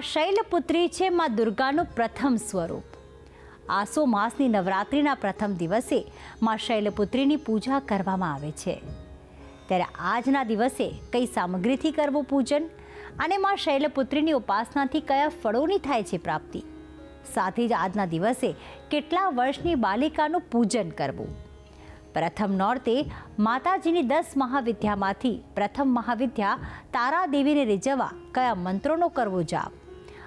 શૈલપુત્રી છે મા દુર્ગાનું પ્રથમ સ્વરૂપ. આસો માસની નવરાત્રિના પ્રથમ દિવસે મા શૈલપુત્રીની પૂજા કરવામાં આવે છે. ત્યારે આજના દિવસે કઈ સામગ્રીથી કરવું પૂજન અને મા શૈલપુત્રીની ઉપાસનાથી કયા ફળોની થાય છે પ્રાપ્તિ? સાથે જ આજના દિવસે કેટલા વર્ષની બાલિકાનું પૂજન કરવું? પ્રથમ નોરતે માતાજીની દસ મહાવિદ્યામાંથી પ્રથમ મહાવિદ્યા તારાદેવીને રીઝવવા કયા મંત્રોનો કરવો જાપ?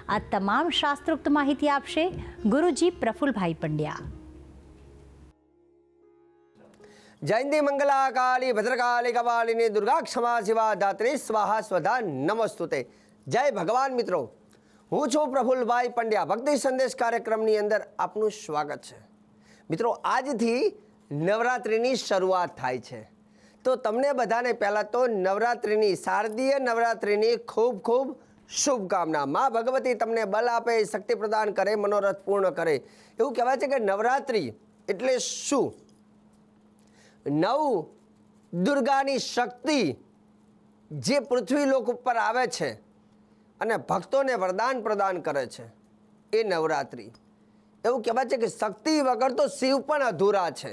આ તમામ શાસ્ત્રોક્ત માહિતી આપશે ગુરુજી પ્રફુલભાઈ પંડ્યા. જયંતિ મંગલા કાળી ભદ્રકાળી કપાલિની દુર્ગા ક્ષમા શિવા ધાત્રી સ્વાહા સ્વધા, નમસ્તુતે. જય ભગવાન મિત્રો. હું છું પ્રફુલભાઈ પંડ્યા. ભક્તિ સંદેશ કાર્યક્રમની અંદર આપનું સ્વાગત છે. મિત્રો, આજથી નવરાત્રિની શરૂઆત થાય છે. તો તમને બધાને પહેલાં તો નવરાત્રિની, શારદીય નવરાત્રિની ખૂબ ખૂબ શુભકામના. મા ભગવતી તમને બલ આપે, શક્તિ પ્રદાન કરે, મનોરથ પૂર્ણ કરે. એવું કહેવાય છે કે નવરાત્રિ એટલે શું? નવ દુર્ગાની શક્તિ જે પૃથ્વી લોક ઉપર આવે છે અને ભક્તોને વરદાન પ્રદાન કરે છે, એ નવરાત્રિ. એવું કહેવાય છે કે શક્તિ વગર તો શિવ પણ અધૂરા છે.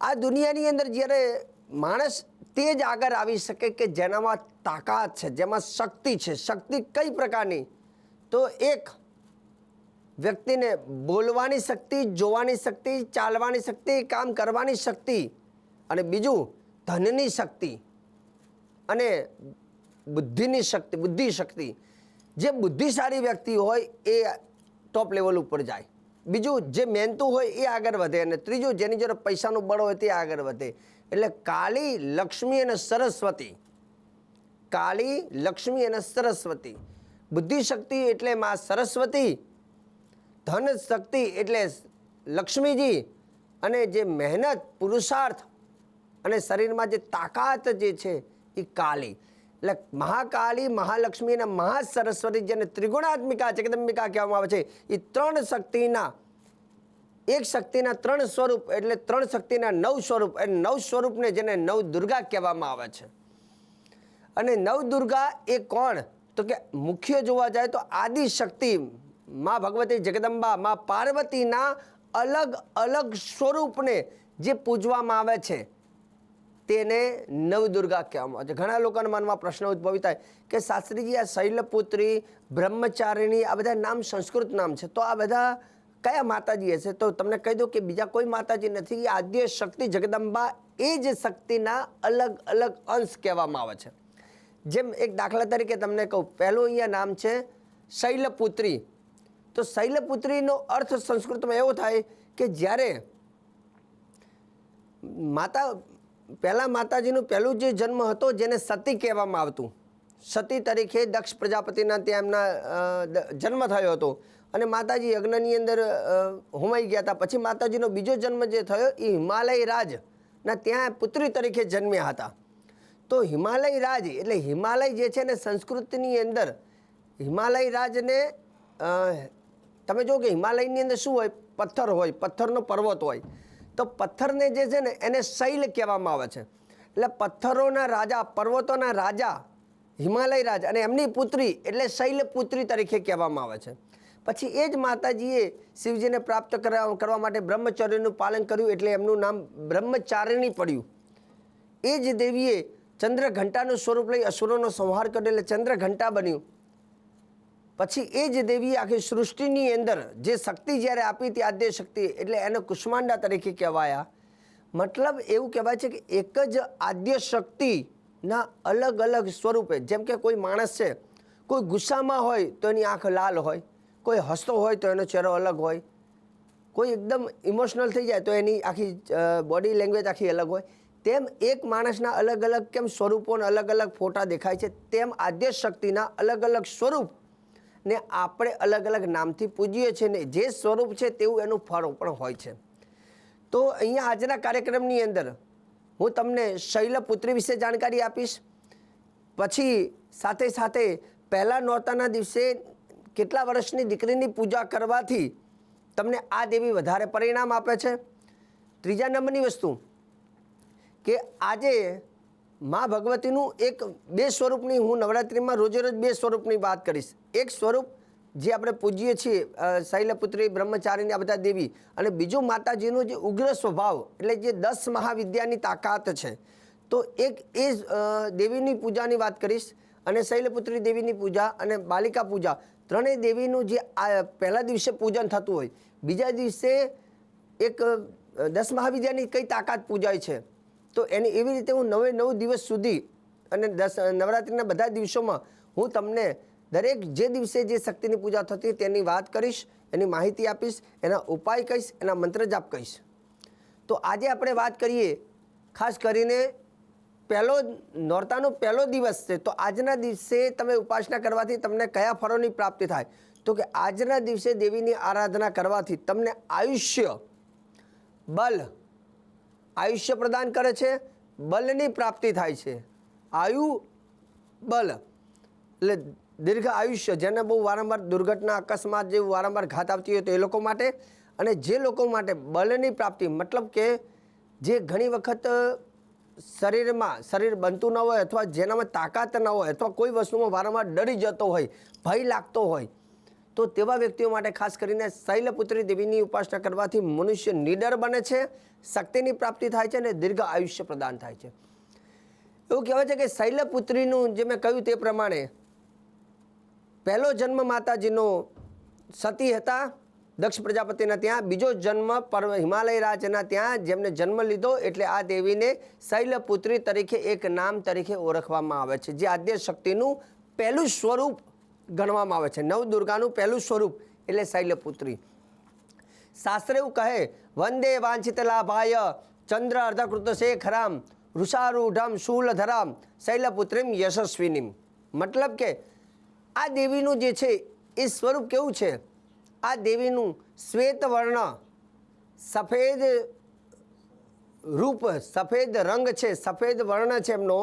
આ દુનિયાની અંદર જ્યારે માણસ તે જ આગળ આવી શકે કે જેનામાં તાકાત છે, જેમાં શક્તિ છે. શક્તિ કઈ પ્રકારની? તો એક વ્યક્તિને બોલવાની શક્તિ, જોવાની શક્તિ, ચાલવાની શક્તિ, કામ કરવાની શક્તિ અને બીજું ધનની શક્તિ અને બુદ્ધિની શક્તિ, બુદ્ધિ શક્તિ. જે બુદ્ધિશાળી વ્યક્તિ હોય એ ટોપ લેવલ ઉપર જાય. બીજું જે મહેનતું હોય એ આગળ વધે અને ત્રીજું જેની જોડે પૈસાનું બળ હોય તે આગળ વધે. એટલે કાળી લક્ષ્મી અને સરસ્વતી. કાળી લક્ષ્મી અને સરસ્વતી. બુદ્ધિ શક્તિ એટલે માં સરસ્વતી ધન શક્તિ એટલે લક્ષ્મીજી, અને જે મહેનત, પુરુષાર્થ અને શરીરમાં જે તાકાત જે છે એ કાળી. એટલે મહાકાળી, મહાલક્ષ્મી અને મહાસરસ્વતી જેને ત્રિગુણાત્મિકા જગદંબિકા કહેવામાં આવે છે એ ત્રણ શક્તિના એક શક્તિના ત્રણ સ્વરૂપ એટલે ત્રણ શક્તિના નવ સ્વરૂપ એ નવ સ્વરૂપને જેને નવ દુર્ગા કહેવામાં આવે છે. અને નવ દુર્ગા એ કોણ? તો કે મુખ્ય જોવા જાય તો આદિ શક્તિ મા ભગવતી જગદંબા, મા પાર્વતીના અલગ અલગ સ્વરૂપને જે પૂજવામાં આવે છે, તેને નવદુર્ગા કહેવામાં આવે છે. ઘણા લોકોના મનમાં પ્રશ્ન ઉદ્ભવી થાય કે શાસ્ત્રીજી, આ શૈલપુત્રી, બ્રહ્મચારિણી આ બધા નામ સંસ્કૃત નામ છે. તો આ બધા કયા માતાજી હશે? તો તમને કહી દઉં કે બીજા કોઈ માતાજી નથી. એ આદ્ય શક્તિ જગદંબા એ જ શક્તિના અલગ અલગ અંશ કહેવામાં આવે છે. જેમ એક દાખલા તરીકે તમને કહું, પહેલું અહીંયા નામ છે શૈલપુત્રી. તો શૈલપુત્રીનો અર્થ સંસ્કૃતમાં એવો થાય કે જ્યારે માતા, પહેલાં માતાજીનું પહેલું જે જન્મ હતો જેને સતી કહેવામાં આવતું. સતી તરીકે દક્ષ પ્રજાપતિના ત્યાં એમના જન્મ થયો હતો. અને માતાજી યજ્ઞની અંદર હોમાઈ ગયા હતા. પછી માતાજીનો બીજો જન્મ જે થયો, એ હિમાલય રાજના ત્યાં પુત્રી તરીકે જન્મ્યા હતા. તો હિમાલય રાજ, એટલે હિમાલય જે છે ને સંસ્કૃતિની અંદર, હિમાલય રાજને તમે જો કે હિમાલયની અંદર શું હોય? પથ્થર હોય, પથ્થરનો પર્વત હોય. તો પથ્થરને જે છે ને એને શૈલ કહેવામાં આવે છે. એટલે પથ્થરોના રાજા, પર્વતોના રાજા હિમાલય રાજ અને એમની પુત્રી, એટલે શૈલ પુત્રી તરીકે કહેવામાં આવે છે. પછી એ જ માતાજીએ શિવજીને પ્રાપ્ત કરવા કરવા માટે બ્રહ્મચર્યનું પાલન કર્યું એટલે એમનું નામ બ્રહ્મચારિણી પડ્યું. એ જ દેવીએ ચંદ્રઘંટાનું સ્વરૂપ લઈ અસુરોનો સંહાર કર્યો એટલે ચંદ્રઘંટા બન્યું. પછી એ જ દેવીએ આખી સૃષ્ટિની અંદર જે શક્તિ જ્યારે આપી હતી આદ્ય શક્તિ એટલે એને કુષ્માંડા તરીકે કહેવાયા. મતલબ એવું કહેવાય છે કે એક જ આદ્ય શક્તિના અલગ અલગ સ્વરૂપે, જેમ કે કોઈ માણસ છે, કોઈ ગુસ્સામાં હોય તો એની આંખ લાલ હોય. કોઈ હસતો હોય તો એનો ચહેરો અલગ હોય. કોઈ એકદમ ઇમોશનલ થઈ જાય તો એની આખી બોડી લેંગ્વેજ આખી અલગ હોય. તેમ એક માણસના અલગ અલગ કેમ સ્વરૂપોના અલગ અલગ ફોટા દેખાય છે, તેમ આદ્ય શક્તિના અલગ અલગ સ્વરૂપ ને આપણે અલગ અલગ નામથી પૂજીએ છીએ ને જે સ્વરૂપ છે તેવું એનું ફળ પણ હોય છે. તો અહીંયા આજના કાર્યક્રમની અંદર હું તમને શૈલપુત્રી વિશે જાણકારી આપીશ. પછી સાથે સાથે પહેલાં નોરતાના દિવસે કેટલા વર્ષની દીકરીની પૂજા કરવાથી તમને આ દેવી વધારે પરિણામ આપે છે? ત્રીજા નંબરની વસ્તુ, કે આજે મા ભગવતીનું એક બે સ્વરૂપની, હું નવરાત્રિમાં રોજે રોજ બે સ્વરૂપની વાત કરીશ. એક સ્વરૂપ જે આપણે પૂજીએ છીએ શૈલપુત્રી, બ્રહ્મચારીની આ બધા દેવી અને બીજું માતાજીનો જે ઉગ્ર સ્વભાવ, એટલે જે દસ મહાવિદ્યાની તાકાત છે. તો એક એ દેવીની પૂજાની વાત કરીશ અને શૈલપુત્રી દેવીની પૂજા અને બાલિકા પૂજા. ત્રણેય દેવીનું જે આ પહેલા દિવસે પૂજન થતું હોય, બીજા દિવસે એક દસ મહાવિદ્યાની કઈ તાકાત પૂજાય છે, તો એની એવી રીતે હું નવે નવ દિવસ સુધી અને દસ નવરાત્રિના બધા દિવસોમાં હું તમને દરેક જે દિવસે જે શક્તિની પૂજા થતી તેની વાત કરીશ, એની માહિતી આપીશ, એના ઉપાય કહીશ, એના મંત્ર જાપ કહીશ. તો આજે આપણે વાત કરીએ, ખાસ કરીને પહેલો નોરતાનો પહેલો દિવસ છે, તો આજના દિવસે તમે ઉપાસના કરવાથી તમને કયા ફળોની પ્રાપ્તિ થાય? તો કે આજના દિવસે દેવીની આરાધના કરવાથી તમને આયુષ્ય, બલ, આયુષ્ય પ્રદાન કરે છે, બલની પ્રાપ્તિ થાય છે. આયુ, બલ, એટલે દીર્ઘ આયુષ્ય, જેને બહુ વારંવાર દુર્ઘટના, અકસ્માત જેવું વારંવાર ઘાત આવતી હોય તો એ લોકો માટે, અને જે લોકો માટે બલની પ્રાપ્તિ, મતલબ કે જે ઘણી વખત શરીરમાં શરીર બનતું ન હોય અથવા જેનામાં તાકાત ન હોય અથવા કોઈ વસ્તુમાં વારંવાર ડરી જતો હોય, ભય લાગતો હોય, તો તેવા વ્યક્તિઓ માટે ખાસ કરીને શૈલપુત્રી દેવીની ઉપાસના કરવાથી મનુષ્ય નિડર બને છે, શક્તિની પ્રાપ્તિ થાય છે અને દીર્ઘ આયુષ્ય પ્રદાન થાય છે. એવું કહેવાય છે કે શૈલપુત્રીનું જે મેં કહ્યું તે પ્રમાણે પહેલો જન્મ માતાજીનો સતી હતા દક્ષ પ્રજાપતિના ત્યાં, બીજો જન્મ પર હિમાલય રાજના ત્યાં, જેમને જન્મ લીધો એટલે આ દેવીને શૈલપુત્રી તરીકે એક નામ તરીકે ઓળખવામાં આવે છે, જે આદ્ય શક્તિનું પહેલું સ્વરૂપ ગણવામાં આવે છે, નવદુર્ગાનું પહેલું સ્વરૂપ એટલે શૈલપુત્રી. શાસ્ત્ર એવું કહે, વંદે વાંછિત લાભાય, ચંદ્ર અર્ધકૃત શેખરામ, ઋષારૂઢમ શૂલધરામ, શૈલપુત્રીમ યશસ્વિનીમ. મતલબ કે આ દેવીનું જે છે એ સ્વરૂપ કેવું છે? આ દેવીનું શ્વેત વર્ણ સફેદ રૂપ, સફેદ રંગ છે, સફેદ વર્ણ છે એમનો.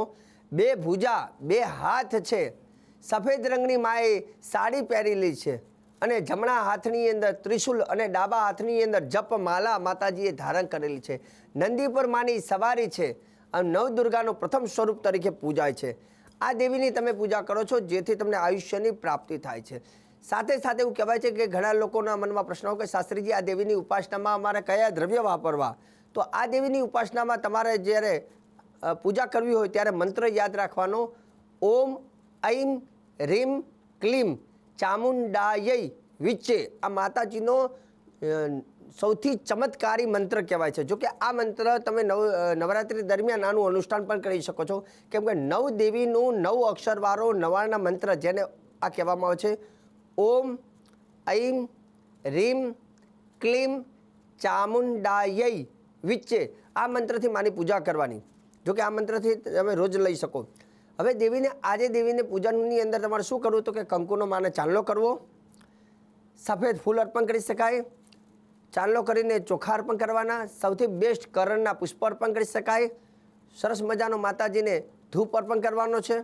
બે ભુજા, બે હાથ છે. સફેદ રંગની માએ સાડી પહેરેલી છે અને જમણા હાથની અંદર ત્રિશુલ અને ડાબા હાથની અંદર જપ માલા માતાજીએ ધારણ કરેલી છે. નંદી પર માની સવારી છે અને નવદુર્ગાનું પ્રથમ સ્વરૂપ તરીકે પૂજાય છે. આ દેવીની તમે પૂજા કરો છો જેથી તમને આયુષ્યની પ્રાપ્તિ થાય છે. સાથે સાથે એવું કહેવાય છે કે ઘણા લોકોના મનમાં પ્રશ્ન કે શાસ્ત્રીજી, આ દેવીની ઉપાસનામાં અમારે કયા દ્રવ્ય વાપરવા? તો આ દેવીની ઉપાસનામાં તમારે જ્યારે પૂજા કરવી હોય ત્યારે મંત્ર યાદ રાખવાનો. ઓમ, ઐમ, રીમ, ક્લીમ ચામુંડાયય વિચ્ચે. આ માતાજીનો સૌથી ચમત્કારી મંત્ર કહેવાય છે. જો કે આ મંત્ર તમે નવ નવરાત્રિ દરમિયાન આનું અનુષ્ઠાન પણ કરી શકો છો. કેમ કે નવ દેવીનું નવ અક્ષરવાળો નવાણા મંત્ર જેને આ કહેવામાં આવે છે ઓમ, ઐમ, રીમ, ક્લીમ ચામુંડાયય વિચ્ચે આ મંત્રથી માની પૂજા કરવાની. જોકે આ મંત્રથી તમે રોજ લઈ શકો. હવે દેવીને, આજે દેવીને પૂજનની અંદર તમારે શું કરવું તો કે કંકુનો માને ચાંદલો કરવો, સફેદ ફૂલ અર્પણ કરી શકાય, ચાંદલો કરીને ચોખા અર્પણ કરવાના, સૌથી બેસ્ટ કરણના પુષ્પ અર્પણ કરી શકાય, સરસ મજાનો માતાજીને ધૂપ અર્પણ કરવાનો છે.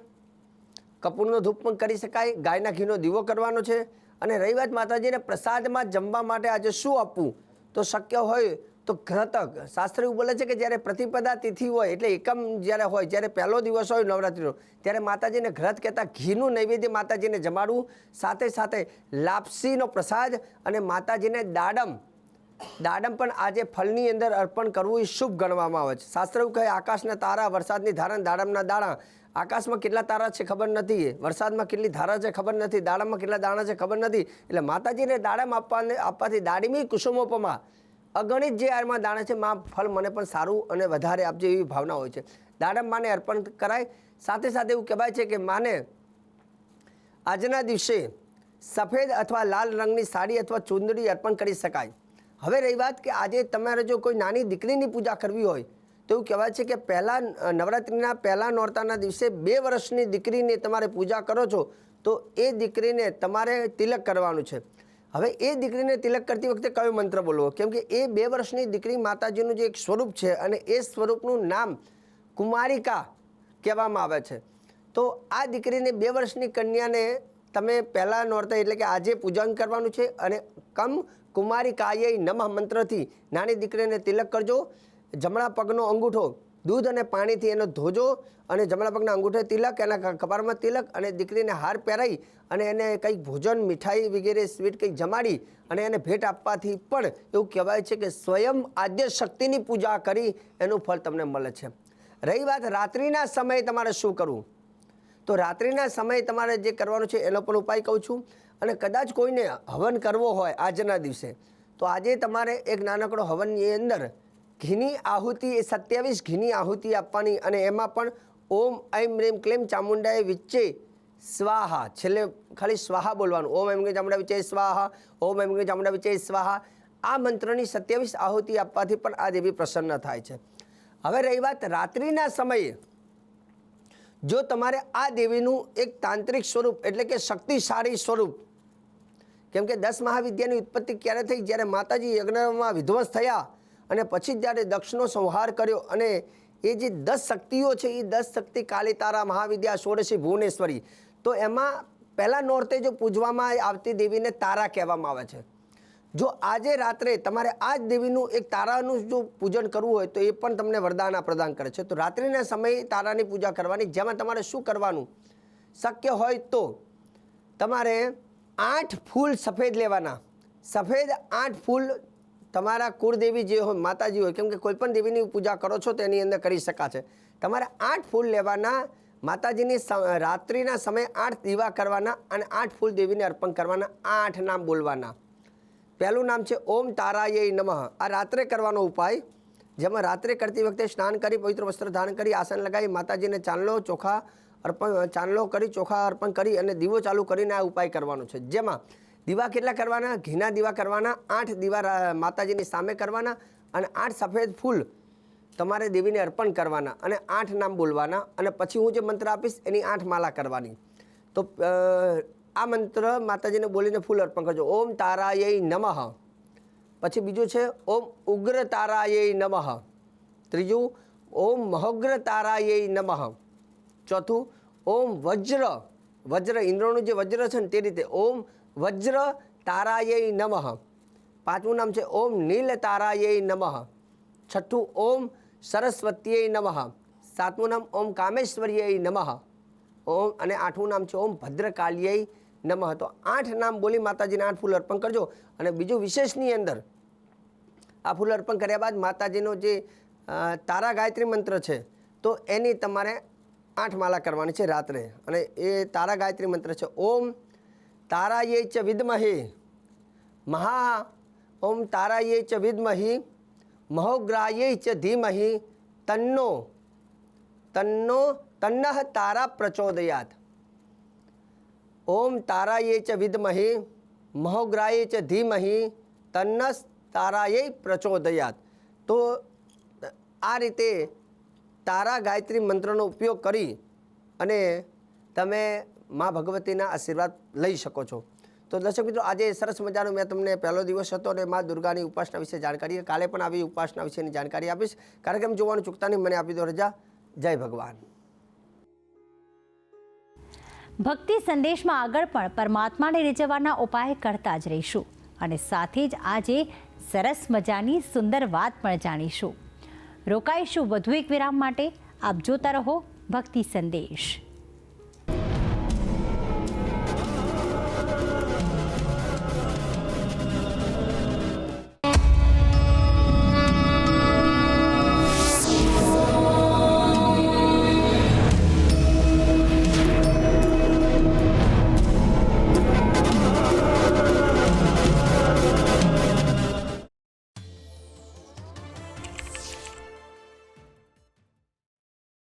કપૂરનો ધૂપ પણ કરી શકાય, ગાયના ઘીનો દીવો કરવાનો છે અને રહી વાત માતાજીને પ્રસાદમાં જમવા માટે આજે શું આપવું? તો શક્ય હોય તો ઘ્રતક શાસ્ત્ર એવું બોલે છે કે જ્યારે પ્રતિપદા તિથિ હોય એટલે એકમ જ્યારે હોય, જ્યારે પહેલો દિવસ હોય નવરાત્રિનો, ત્યારે માતાજીને ઘ્રત કહેતા ઘીનું નૈવેદ્ય માતાજીને જમાડવું, સાથે સાથે લાપસીનો પ્રસાદ અને માતાજીને દાડમ. દાડમ પણ આજે ફળની અંદર અર્પણ કરવું એ શુભ ગણવામાં આવે છે. શાસ્ત્ર એવું કહે, આકાશના તારા, વરસાદની ધારણ, દાડમના દાણા આકાશમાં કેટલા તારા છે ખબર નથી, વરસાદમાં કેટલી ધારા છે ખબર નથી દાડમમાં કેટલા દાણા છે ખબર નથી. એટલે માતાજીને દાડમ આપવાને આપવાથી દાડીમી કુસુમોપમાં. અગણિત જે આમાં દાણા છે, માં ફળ મને પણ સારું અને વધારે આપજે એવી ભાવના હોય છે. દાડમ માને અર્પણ કરાય. સાથે સાથે એવું કહેવાય છે કે માને આજના દિવસે સફેદ અથવા લાલ રંગની સાડી અથવા ચૂંદડી અર્પણ કરી શકાય. હવે રહી વાત કે આજે તમારે જો કોઈ નાની દીકરીની પૂજા કરવી હોય તો એવું કહેવાય છે કે પહેલાં નવરાત્રિના પહેલાં નોરતાના દિવસે બે વર્ષની દીકરીને તમારે પૂજા કરો છો, તો એ દીકરીને તમારે તિલક કરવાનું છે. હવે એ દીકરીને તિલક કરતી વખતે કયો મંત્ર બોલવો? કેમ કે એ બે વર્ષની દીકરી માતાજીનું જે એક સ્વરૂપ છે અને એ સ્વરૂપનું નામ કુમારિકા કહેવામાં આવે છે. તો આ દીકરીને બે વર્ષની કન્યાને તમે પહેલાં નોરતા એટલે કે આજે પૂજન કરવાનું છે અને કમ કુમારી કાયય નમઃ મંત્રથી નાની દીકરીને તિલક કરજો. જમણા પગનો અંગૂઠો દૂધ અને પાણીથી એનો ધોજો અને જમણા પગના અંગૂઠે તિલક, એના કપાળમાં તિલક અને દીકરીને હાર પહેરાઈ અને એને કંઈક ભોજન, મીઠાઈ વગેરે સ્વીટ કંઈક જમાડી અને એને ભેટ આપવાથી પણ એવું કહેવાય છે કે સ્વયં આદ્ય શક્તિની પૂજા કરી એનું ફળ તમને મળે છે. રહી વાત રાત્રિના સમયે તમારે શું કરવું? તો રાત્રિના સમયે તમારે જે કરવાનું છે એનો પણ ઉપાય કહું છું અને કદાચ કોઈને હવન કરવો હોય આજના દિવસે, તો આજે તમારે એક નાનકડો હવનની અંદર ઘીની આહુતિ એ સત્યાવીસ ઘીની આહુતિ આપવાની અને એમાં પણ ઓમ ઐમ રેમ, ક્લેમ ચામુંડાએ વિચ્ચે સ્વાહા. છેલ્લે ખાલી સ્વાહા બોલવાનું. ઓમ એમ કે ચામુંડા વિચે સ્વાહા. ઓમ એમ કે ચામુંડા વિચે સ્વાહા. આ મંત્રની સત્યાવીસ આહુતિ આપવાથી પણ આ દેવી પ્રસન્ન થાય છે. હવે રહી વાત રાત્રિના સમયે. જો તમારે આ દેવીનું એક તાંત્રિક સ્વરૂપ, એટલે કે શક્તિશાળી સ્વરૂપ, કેમ કે દસ મહાવિદ્યાની ઉત્પત્તિ ક્યારે થઈ? જ્યારે માતાજી યજ્ઞમાં વિધ્વંસ થયા અને પછી જ્યારે દક્ષનો સંહાર કર્યો અને એ જે દસ શક્તિઓ છે, એ દસ શક્તિ કાલી તારા મહાવિદ્યા ષોડશી ભુવનેશ્વરી, તો એમાં પહેલાં નોરતે જો પૂજવામાં આવતી દેવીને તારા કહેવામાં આવે છે. જો આજે રાત્રે તમારે આ જ દેવીનું એક તારાનું જો પૂજન કરવું હોય, તો એ પણ તમને વરદાન પ્રદાન કરે છે. તો રાત્રિના સમયે તારાની પૂજા કરવાની, જેમાં તમારે શું કરવાનું? શક્ય હોય તો તમારે આઠ ફૂલ સફેદ લેવાના. સફેદ આઠ ફૂલ તમારા કુળદેવી જે હોય, માતાજી હોય, કેમ કે કોઈ પણ દેવીની પૂજા કરો છો તેની અંદર કરી શકાશે તમારે આઠ ફૂલ લેવાના, માતાજીની રાત્રિના સમયે આઠ દીવા કરવાના અને આઠ ફૂલ દેવીને અર્પણ કરવાના, આઠ નામ બોલવાના. પહેલું નામ છે, ઓમ તારાય નમઃ. આ રાત્રે કરવાનો ઉપાય, જેમાં રાત્રે કરતી વખતે સ્નાન કરી, પવિત્ર વસ્ત્ર ધારણ કરી, આસન લગાવી, માતાજીને ચાંદલો, ચોખા અર્પણ, ચાંદલો કરી, ચોખા અર્પણ કરી અને દીવો ચાલુ કરીને આ ઉપાય કરવાનો છે. જેમાં દીવા કેટલા કરવાના? ઘીના દીવા કરવાના, આઠ દીવા માતાજીની સામે કરવાના અને આઠ સફેદ ફૂલ તમારે દેવીને અર્પણ કરવાના અને આઠ નામ બોલવાના અને પછી હું જે મંત્ર આપીશ એની આઠ માલા કરવાની. તો આ મંત્ર માતાજીને બોલીને ફૂલ અર્પણ કરજો. ઓમ તારાય નમઃ. પછી બીજું છે, ઓમ ઉગ્ર તારાય નમઃ. ત્રીજું, ઓમ મહોગ્ર તારાય નમઃ. ચોથું, ઓમ વજ્ર. વજ્ર, ઇન્દ્રનું જે વજ્ર છે ને તે રીતે, ઓમ વજ્ર તારાય નમઃ. પાંચમું નામ છે ઓમ નીલ તારાય નમઃ. છઠ્ઠું ઓમ સરસ્વતીય નમઃ. સાતમું નામ ઓમ કામેશ્વરીય નમઃ. ઓમ અને આઠમું નામ છે ઓમ ભદ્રકાલ્યય નમઃ. તો આઠ નામ બોલી માતાજીને આઠ ફૂલ અર્પણ કરજો. અને બીજું વિશેષની અંદર આ ફૂલ અર્પણ કર્યા બાદ માતાજીનો જે તારા ગાયત્રી મંત્ર છે, તો એની તમારે આઠ માલા કરવાની છે રાત્રે. અને એ તારા ગાયત્રી મંત્ર છે ઓમ તારાયે ચ વિદ્મહે. મહા ઓમ તારાયે ચ વિદ્મહી. મહોગ્રાયે ચ ધીમહી. તન્નો તન્નો, તન્નઃ તારા પ્રચોદયાત. ઓમ તારાયે ચ વિદ્મહે. મહોગ્રાયે ચ ધીમહી. તન્નસ તારાયે પ્રચોદયાત. તો, આ રીતે તારા ગાયત્રી મંત્રનો ઉપયોગ કરી અને તમે મા ભગવતીના આશીર્વાદ લઈ શકો છો. તો દર્શક મિત્રો, આજે સરસ મજાનો મેં તમને પહેલો દિવસ હતો અને મા દુર્ગાની ઉપાસના વિશે જાણકારી, કાલે પણ આવી ઉપાસના વિશેની જાણકારી આપીશ. કાર્યક્રમ જોવાનું ચૂકતા નહીં, મને આપી દો રજા. જય ભગવાન. ભક્તિ સંદેશમાં આગળ પણ પરમાત્માને રીઝવવાના ઉપાય કરતા જ રહીશું. અને સાથે જ આજે સરસ મજાની સુંદર વાત પણ જાણીશું. રોકાઈશું વધુ એક વિરામ માટે. આપ જોતા રહો ભક્તિ સંદેશ.